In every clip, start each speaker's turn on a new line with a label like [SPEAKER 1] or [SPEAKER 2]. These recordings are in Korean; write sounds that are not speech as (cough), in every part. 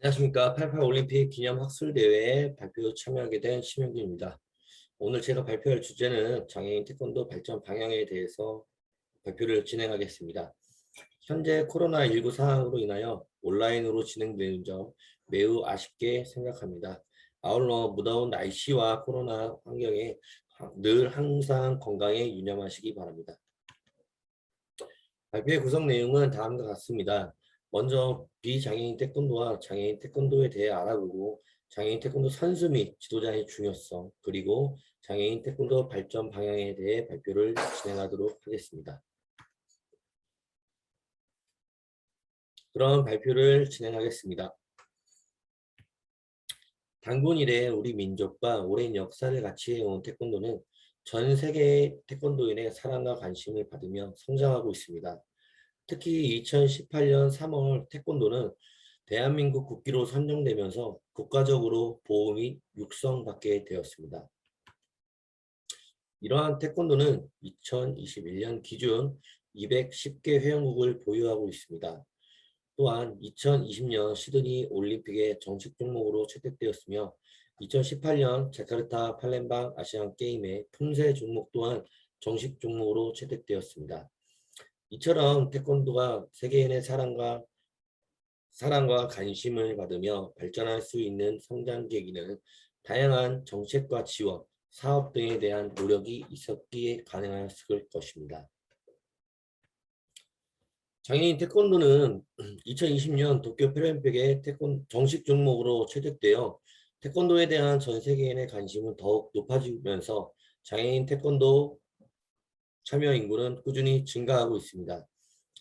[SPEAKER 1] 안녕하십니까. 88 올림픽 기념 학술 대회에 발표 참여하게 된 심영균입니다. 오늘 제가 발표할 주제는 장애인 태권도 발전 방향에 대해서 발표를 진행하겠습니다. 현재 코로나19 상황으로 인하여 온라인으로 진행되는 점 매우 아쉽게 생각합니다. 아울러 무더운 날씨와 코로나 환경에 늘 항상 건강에 유념하시기 바랍니다. 발표의 구성 내용은 다음과 같습니다. 먼저 비장애인 태권도와 장애인 태권도에 대해 알아보고 장애인 태권도 선수 및 지도자의 중요성 그리고 장애인 태권도 발전 방향에 대해 발표를 진행하도록 하겠습니다. 그럼 발표를 진행하겠습니다. 단군 이래 우리 민족과 오랜 역사를 같이 해온 태권도는 전 세계 태권도인의 사랑과 관심을 받으며 성장하고 있습니다. 특히 2018년 3월 태권도는 대한민국 국기로 선정되면서 국가적으로 보험이 육성받게 되었습니다. 이러한 태권도는 2021년 기준 210개 회원국을 보유하고 있습니다. 또한 2020년 시드니 올림픽의 정식 종목으로 채택되었으며 2018년 자카르타 팔렘방 아시안 게임의 품새 종목 또한 정식 종목으로 채택되었습니다. 이처럼 태권도가 세계인의 사랑과 사랑과 관심을 받으며 발전할 수 있는 성장 계기는 다양한 정책과 지원, 사업 등에 대한 노력이 있었기에 가능했을 것입니다. 장애인 태권도는 2020년 도쿄 패럴림픽의 태권 정식 종목으로 채택되어 태권도에 대한 전 세계인의 관심은 더욱 높아지면서 장애인 태권도 참여 인구는 꾸준히 증가하고 있습니다.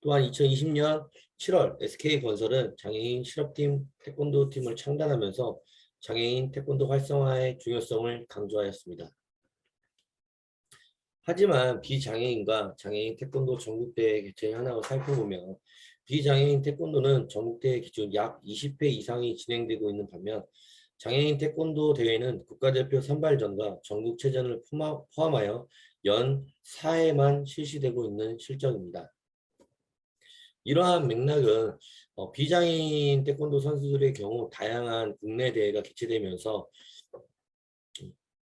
[SPEAKER 1] 또한 2020년 7월 SK건설은 장애인 실업팀 태권도 팀을 창단하면서 장애인 태권도 활성화의 중요성을 강조하였습니다. 하지만 비장애인과 장애인 태권도 전국대회 개최 현황을 살펴보면 비장애인 태권도는 전국대회 기준 약 20회 이상이 진행되고 있는 반면 장애인 태권도 대회는 국가대표 선발전과 전국체전을 포함하여 연 4회만 실시되고 있는 실정입니다. 이러한 맥락은 어, 비장애인 태권도 선수들의 경우 다양한 국내 대회가 개최되면서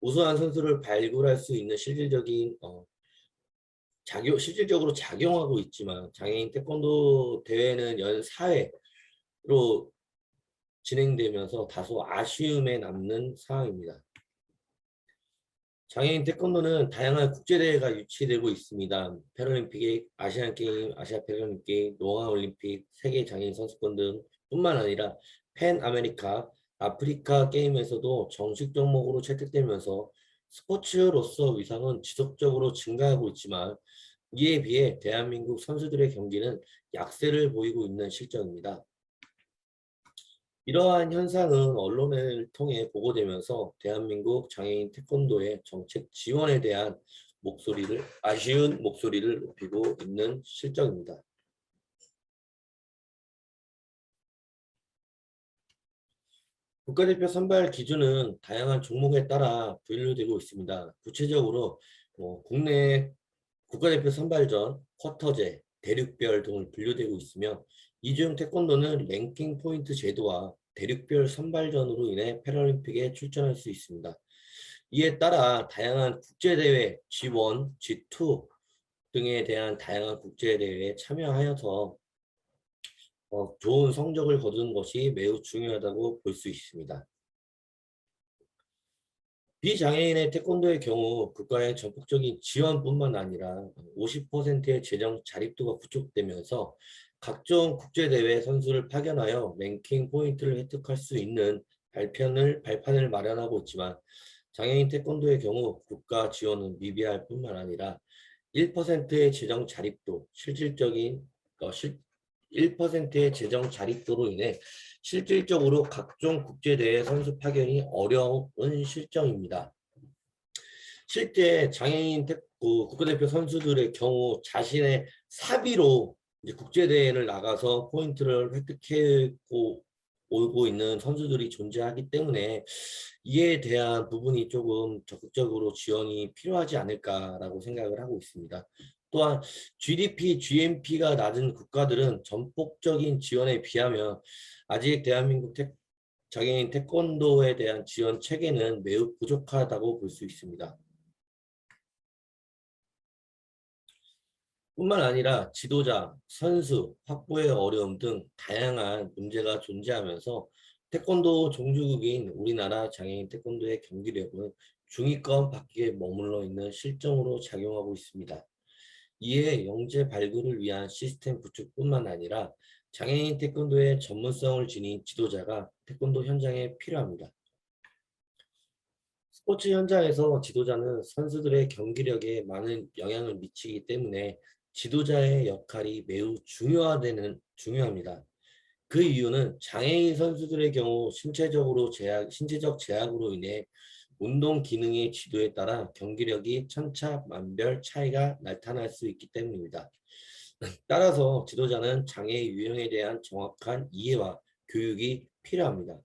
[SPEAKER 1] 우수한 선수를 발굴할 수 있는 실질적인 어, 작용, 실질적으로 작용하고 있지만 장애인 태권도 대회는 연 4회로 진행되면서 다소 아쉬움에 남는 상황입니다. 장애인 태권도는 다양한 국제대회가 유치되고 있습니다. 패럴림픽, 아시안게임, 아시아 패럴림픽, 노아올림픽, 세계 장애인 선수권 등 뿐만 아니라 팬 아메리카, 아프리카 게임에서도 정식 종목으로 채택되면서 스포츠로서 위상은 지속적으로 증가하고 있지만 이에 비해 대한민국 선수들의 경기는 약세를 보이고 있는 실정입니다. 이러한 현상은 언론을 통해 보고되면서 대한민국 장애인 태권도의 정책 지원에 대한 목소리를 아쉬운 목소리를 높이고 있는 실정입니다. 국가대표 선발 기준은 다양한 종목에 따라 분류되고 있습니다. 구체적으로 뭐 국내 국가대표 선발전, 쿼터제, 대륙별 등을 분류되고 있으며 이중 태권도는 랭킹 포인트 제도와 대륙별 선발전으로 인해 패럴림픽에 출전할 수 있습니다. 이에 따라 다양한 국제대회 G1, G2 등에 대한 다양한 국제대회에 참여하여서 어, 좋은 성적을 거두는 것이 매우 중요하다고 볼 수 있습니다. 비장애인의 태권도의 경우 국가의 전폭적인 지원뿐만 아니라 50%의 재정 자립도가 부족되면서 각종 국제대회 선수를 파견하여 랭킹 포인트를 획득할 수 있는 발편을, 발판을 마련하고 있지만 장애인 태권도의 경우 국가 지원은 미비할 뿐만 아니라 1%의 재정 자립도, 실질적인 어, 실, 1%의 재정 자립도로 인해 실질적으로 각종 국제대회 선수 파견이 어려운 실정입니다. 실제 장애인 국가대표 선수들의 경우 자신의 사비로 이제 국제대회를 나가서 포인트를 획득해고 오고 있는 선수들이 존재하기 때문에 이에 대한 부분이 조금 적극적으로 지원이 필요하지 않을까라고 생각을 하고 있습니다. 또한 GDP, GNP가 낮은 국가들은 전폭적인 지원에 비하면 아직 대한민국 태, 장애인 태권도에 대한 지원 체계는 매우 부족하다고 볼 수 있습니다. 뿐만 아니라 지도자, 선수, 확보의 어려움 등 다양한 문제가 존재하면서 태권도 종주국인 우리나라 장애인 태권도의 경기력은 중위권 밖에 머물러 있는 실정으로 작용하고 있습니다. 이에 영재 발굴을 위한 시스템 구축뿐만 아니라 장애인 태권도의 전문성을 지닌 지도자가 태권도 현장에 필요합니다. 스포츠 현장에서 지도자는 선수들의 경기력에 많은 영향을 미치기 때문에 지도자의 역할이 매우 중요하다는 중요합니다. 그 이유는 장애인 선수들의 경우 신체적으로 제약, 신체적 제약으로 인해 운동 기능의 지도에 따라 경기력이 천차만별 차이가 나타날 수 있기 때문입니다. (laughs) 따라서 지도자는 장애 유형에 대한 정확한 이해와 교육이 필요합니다.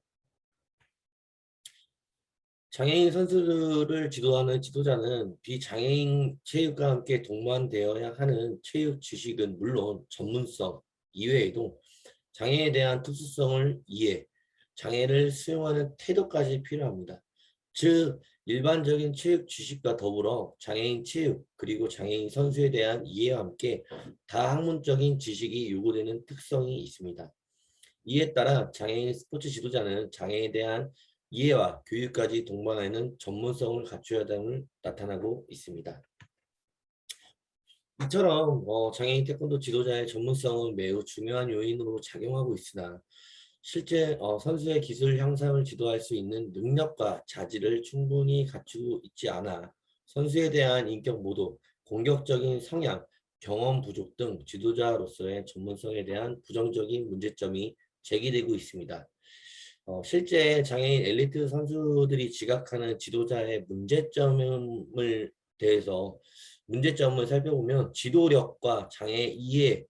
[SPEAKER 1] 장애인 선수들을 지도하는 지도자는 비장애인 체육과 함께 동반되어야 하는 체육 지식은 물론 전문성 이외에도 장애에 대한 특수성을 이해, 장애를 수용하는 태도까지 필요합니다. 즉, 일반적인 체육 지식과 더불어 장애인 체육 그리고 장애인 선수에 대한 이해와 함께 다학문적인 지식이 요구되는 특성이 있습니다. 이에 따라 장애인 스포츠 지도자는 장애에 대한 이해와 교육까지 동반하는 전문성을 갖춰야 함을 나타나고 있습니다. 이처럼 어, 장애인 태권도 지도자의 전문성은 매우 중요한 요인으로 작용하고 있으나 실제 어, 선수의 기술 향상을 지도할 수 있는 능력과 자질을 충분히 갖추고 있지 않아 선수에 대한 인격 모두, 공격적인 성향, 경험 부족 등 지도자로서의 전문성에 대한 부정적인 문제점이 제기되고 있습니다. 어, 실제 장애인 엘리트 선수들이 지각하는 지도자의 문제점을 대해서 문제점을 살펴보면 지도력과 장애 이해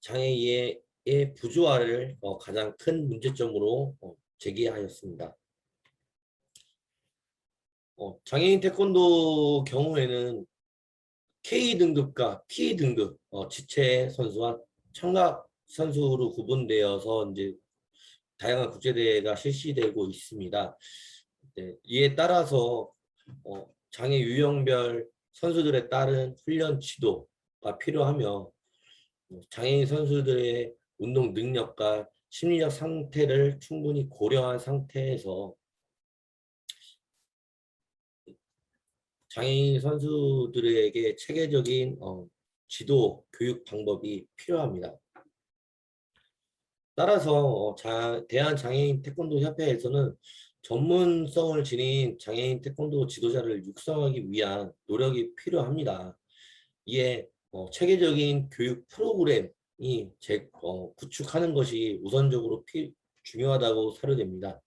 [SPEAKER 1] 장애 이해의 부조화를 어, 가장 큰 문제점으로 어, 제기하였습니다. 어, 장애인 태권도 경우에는 K 등급과 P 등급 어, 지체 선수와 청각 선수로 구분되어서 이제 다양한 국제대회가 실시되고 있습니다. 네, 이에 따라서 어, 장애 유형별 선수들에 따른 훈련 지도가 필요하며 장애인 선수들의 운동 능력과 심리적 상태를 충분히 고려한 상태에서 장애인 선수들에게 체계적인 어, 지도 교육 방법이 필요합니다. 따라서 어, 자, 대한장애인 태권도 협회에서는 전문성을 지닌 장애인 태권도 지도자를 육성하기 위한 노력이 필요합니다. 이에 어, 체계적인 교육 프로그램이 제, 어, 구축하는 것이 우선적으로 피, 중요하다고 사료됩니다.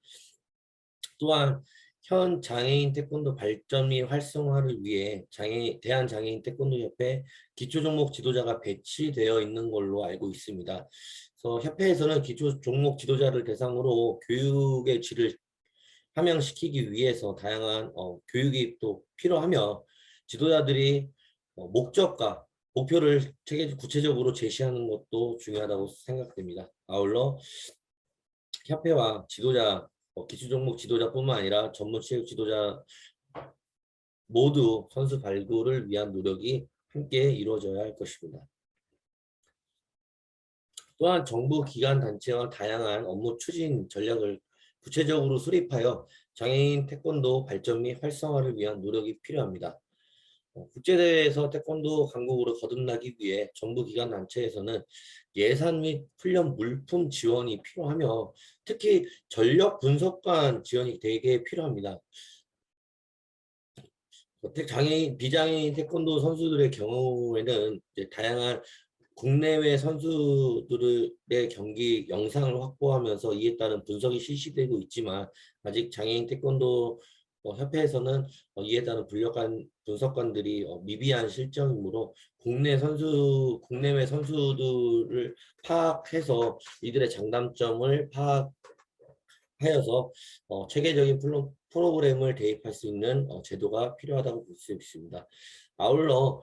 [SPEAKER 1] 또한 현 장애인 태권도 발전 및 활성화를 위해 장애, 대한장애인 태권도 협회 기초 종목 지도자가 배치되어 있는 걸로 알고 있습니다. 그래서 협회에서는 기초 종목 지도자를 대상으로 교육의 질을 함양시키기 위해서 다양한 어, 교육이 또 필요하며 지도자들이 어, 목적과 목표를 체계 구체적으로 제시하는 것도 중요하다고 생각됩니다. 아울러 협회와 지도자, 어, 기초 종목 지도자뿐만 아니라 전문 체육 지도자 모두 선수 발굴을 위한 노력이 함께 이루어져야 할 것입니다. 또한 정부 기관 단체와 다양한 업무 추진 전략을 구체적으로 수립하여 장애인 태권도 발전 및 활성화를 위한 노력이 필요합니다. 어, 국제대회에서 태권도 강국으로 거듭나기 위해 정부 기관 단체에서는 예산 및 훈련 물품 지원이 필요하며 특히 전력 분석관 지원이 되게 필요합니다. 장애인, 비장애인 태권도 선수들의 경우에는 다양한 국내외 선수들의 경기 영상을 확보하면서 이에 따른 분석이 실시되고 있지만 아직 장애인 태권도 어, 협회에서는 어, 이에 따른 분석관 분석관들이 어, 미비한 실정이므로 국내 선수 국내외 선수들을 파악해서 이들의 장단점을 파악 하여서 어, 체계적인 프로, 프로그램을 대입할 수 있는 어, 제도가 필요하다고 볼 수 있습니다. 아울러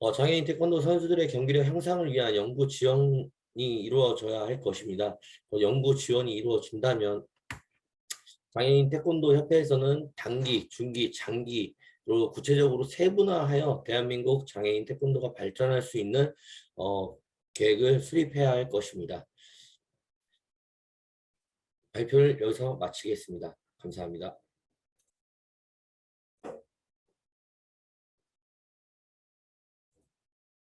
[SPEAKER 1] 어, 장애인 태권도 선수들의 경기력 향상을 위한 연구 지원이 이루어져야 할 것입니다. 어, 연구 지원이 이루어진다면 장애인 태권도 협회에서는 단기, 중기, 장기로 구체적으로 세분화하여 대한민국 장애인 태권도가 발전할 수 있는 어, 계획을 수립해야 할 것입니다. 발표를 여기서 마치겠습니다. 감사합니다.